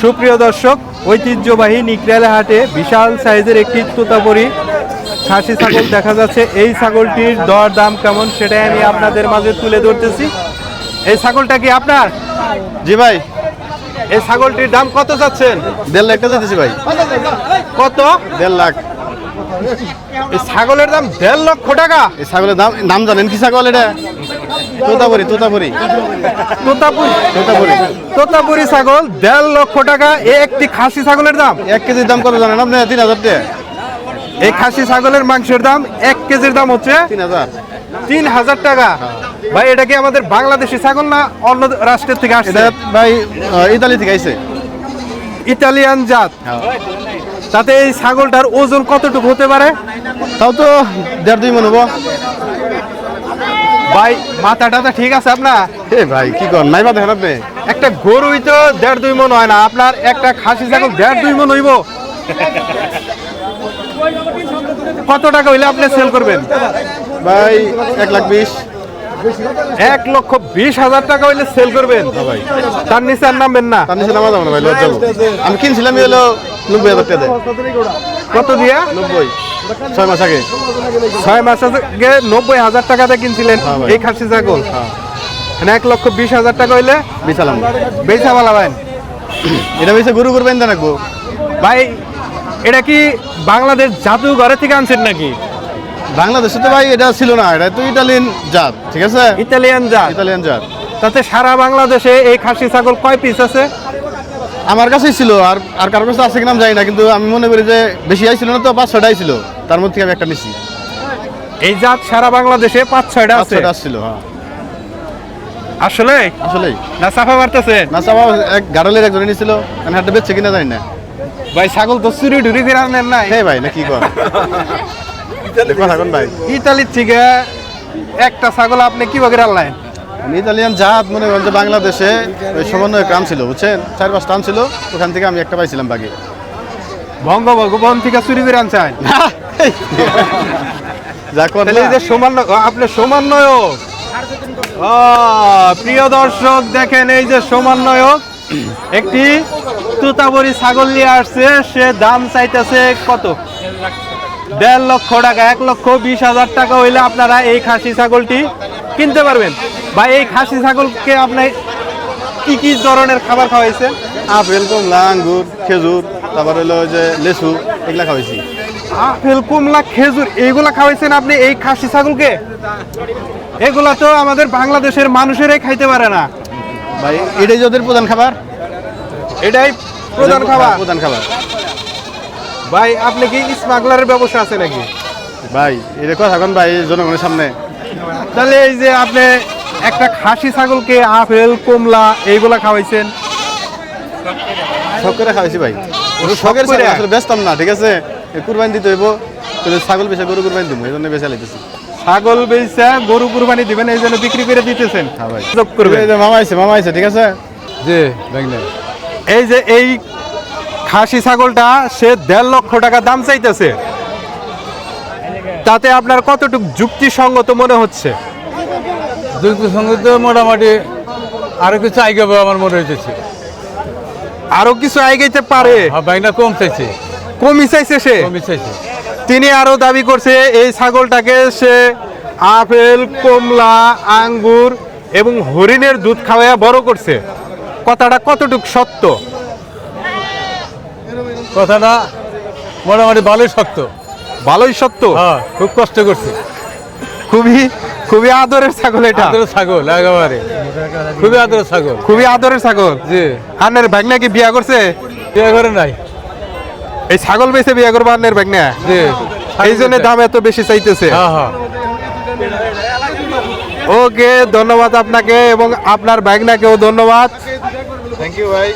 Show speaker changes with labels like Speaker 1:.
Speaker 1: সুপ্রিয় দর্শক ঐতিহ্যবাহী নিকরালা হাটে বিশাল সাইজের একটি তোতাপুরি খাসি ছাগল দেখা যাচ্ছে। এই ছাগলটির দর দাম কেমন সেটাই আমি আপনাদের মাঝে তুলে ধরতেছি। এই ছাগলটা কি আপনার?
Speaker 2: জি ভাই।
Speaker 1: এই ছাগলটির দাম কত চাচ্ছেন
Speaker 2: দেড় লাখ টাকা দিতেছি ভাই।
Speaker 1: কত?
Speaker 2: দেড় লাখ।
Speaker 1: এই ছাগলের দাম দেড় লক্ষ টাকা।
Speaker 2: এই ছাগলের দাম নাম জানেন কি ছাগল এটা? তোতাপুরি তোতাপুরি।
Speaker 1: তোতাপুরি।
Speaker 2: তোতাপুরি।
Speaker 1: তোতাপুরি ছাগল দেড় লক্ষ টাকা। একটি খাসি ছাগলের দাম।
Speaker 2: এক কেজির দাম কত জানেন আপনি? তিন হাজার টাকা
Speaker 1: এই খাসি ছাগলের মাংসের দাম এক কেজির দাম হচ্ছে
Speaker 2: তিন হাজার।
Speaker 1: তিন হাজার টাকা। ভাই এটা কি আমাদের বাংলাদেশি ছাগল না অন্য রাষ্ট্রের থেকে আসছে?
Speaker 2: ভাই ইতালি থেকে আইছে।
Speaker 1: ইতালিয়ান জাত। তাতে এই ছাগলটার ওজন কতটুকু হতে পারে?
Speaker 2: তাও তো দেড় দুই মনে হব।
Speaker 1: ভাই মাথা টাথা ঠিক আছে আপনার?
Speaker 2: এ ভাই কি কর নাই দেখেন আপনি
Speaker 1: একটা গরুই তো দেড় দুই মন হয় না আপনার একটা খাসি ছাগল দেড় দুই মন হইব। কত টাকা হইলে আপনি সেল করবেন?
Speaker 2: ভাই এক লাখ বিশ।
Speaker 1: এক লক্ষ বিশ হাজার টাকা হইলে সেল করবেন।
Speaker 2: ভাই।
Speaker 1: তার নিচে আর নামবেন না।
Speaker 2: তার নিচে নামা যাব না ভাই লজ্জা আমি কিনছিলাম এই হলো নব্বই হাজার টাকা দেয়।
Speaker 1: কত দিয়া?
Speaker 2: নব্বই। ছয় মাস আগে।
Speaker 1: ছয় মাস আগে নব্বই হাজার টাকাতে কিনছিলেন
Speaker 2: হ্যাঁ
Speaker 1: এই খাসি ছাগল। মানে এক লক্ষ বিশ হাজার টাকা হইলে বেচা
Speaker 2: এটা গরু করবেন রাখব
Speaker 1: ভাই এটা কি বাংলাদেশ জাদুঘরে থেকে আনছেন নাকি?
Speaker 2: বাংলাদেশে তো ভাই এটা ছিল না এটা তো ইটালিয়ান জাত ঠিক আছে?
Speaker 1: ইতালিয়ান জাত।
Speaker 2: ইতালিয়ান জাত।
Speaker 1: তাতে সারা বাংলাদেশে এই খাসি ছাগল কয় পিস আছে?
Speaker 2: আমার কাছেই ছিল আর আর কারোর কাছে আছে কিনা আমি জানি না কিন্তু আমি মনে করি যে বেশি আইছিল না তো পাঁচ ছটাই ছিল। তার মধ্যে আমি একটা নিছি।
Speaker 1: এই জাত সারা বাংলাদেশে পাঁচ ছয়টা আছে?
Speaker 2: আসছিল হ্যাঁ।
Speaker 1: আসলে
Speaker 2: আসলেই।
Speaker 1: না সাফা মারতেছে?
Speaker 2: না চাপা এক গাড়লের একজনে নিছিল আমি হাটটা বেচছে কিনা জানি না।
Speaker 1: ভাই ছাগল তো চুরি টুরি করে আনেন নাই।
Speaker 2: হে ভাই না কি কর? ভাই।
Speaker 1: ইতালির থেকে একটা ছাগল আপনি কি বগের আনলেন?
Speaker 2: আমি ইতালিয়ান জাত মনে করেন যে বাংলাদেশে ওই সমন্বয় গ্রাম ছিল বুঝছেন? চার পাঁচটা ছিল ওখান থেকে আমি একটা পাইছিলাম বাকি
Speaker 1: ভঙ্গ ভগবান থেকে চুরি করে আনছেন? আপনি সমন্বয়ক। প্রিয় দর্শক, দেখেন এই যে সমন্বয়ক। একটি তুতাবরি ছাগল নিয়ে আসছে, সে দাম চাইতেছে কত? দেড় লক্ষ টাকা, এক লক্ষ বিশ হাজার টাকা হইলে আপনারা এই খাসি ছাগলটি কিনতে পারবেন। বা এই খাসি ছাগলকে আপনি কি কি ধরনের খাবার খাওয়াইছে
Speaker 2: আপেল, কমলা, আঙ্গুর, খেজুর, তারপর হলো যে লেসু এগুলা খাওয়াইছি।
Speaker 1: আপেল কমলা খেজুর এইগুলা খাওয়াইছেন আপনি এই খাসি ছাগলকে? এগুলা তো আমাদের বাংলাদেশের মানুষেরাই খাইতে পারে না।
Speaker 2: ভাই এটাই ওদের প্রধান খাবার?
Speaker 1: এটাই প্রধান খাবার।
Speaker 2: প্রধান খাবার।
Speaker 1: ভাই আপনি কি স্মাগলারের ব্যবসা আছে নাকি?
Speaker 2: ভাই এটা কথা এখন ভাই জনগণের সামনে।
Speaker 1: তাহলে এই যে আপনি একটা খাসি ছাগলকে আপেল কমলা এইগুলা খাওয়াইছেন।
Speaker 2: শখ করে খাওয়াইছি ভাই। শখের আসলে না ঠিক আছে? কুরবানি দিতে হইব ছাগল বেচা গরু কুরবানি দিব এই জন্য বেচা লাগতেছি
Speaker 1: ছাগল বেচা গরু কুরবানি দিবেন এই জন্য বিক্রি করে দিতেছেন।
Speaker 2: হ্যাঁ ভাই। এই যে মামা আইছে মামা আইছে ঠিক আছে?
Speaker 3: জি ব্যাংলে
Speaker 1: এই যে এই খাসি ছাগলটা সে দেড় লক্ষ টাকা দাম চাইতেছে। তাতে আপনার কতটুকু যুক্তিসঙ্গত মনে হচ্ছে?
Speaker 3: যুক্ত সঙ্গে মোটামুটি আরও কিছু আগে আমার মনে হইতেছে।
Speaker 1: আরও কিছু আইগাইতে পারে।
Speaker 3: হ্যাঁ ব্যাংকটা কম চাইছে।
Speaker 1: কমই চাইছে সে।
Speaker 3: কমই চাইছে।
Speaker 1: তিনি আরও দাবি করছে এই ছাগলটাকে সে আপেল কমলা আঙ্গুর এবং হরিণের দুধ খাওয়াইয়া বড় করছে। কথাটা কতটুক সত্য?
Speaker 3: কথাটা মোটামুটি ভালোই শক্ত
Speaker 1: ভালোই সত্য?
Speaker 3: হ্যাঁ খুব কষ্ট করছে।
Speaker 1: খুবই খুবই আদরের ছাগল এটা।
Speaker 3: আদরের ছাগল একেবারে। খুবই আদরের ছাগল।
Speaker 1: খুবই আদরের ছাগল।
Speaker 3: জি।
Speaker 1: আন্নের ভাগনা কি বিয়া করছে?
Speaker 3: বিয়ে করে নাই।
Speaker 1: এই ছাগল বেচে বিয়া করব আন্নের ভাগনা?
Speaker 3: জি
Speaker 1: এই জন্য দাম এত বেশি চাইতেছে।
Speaker 3: হ্যাঁ হ্যাঁ।
Speaker 1: ওকে ধন্যবাদ আপনাকে এবং আপনার ভাগনাকেও ধন্যবাদ।
Speaker 2: থ্যাংক ইউ ভাই।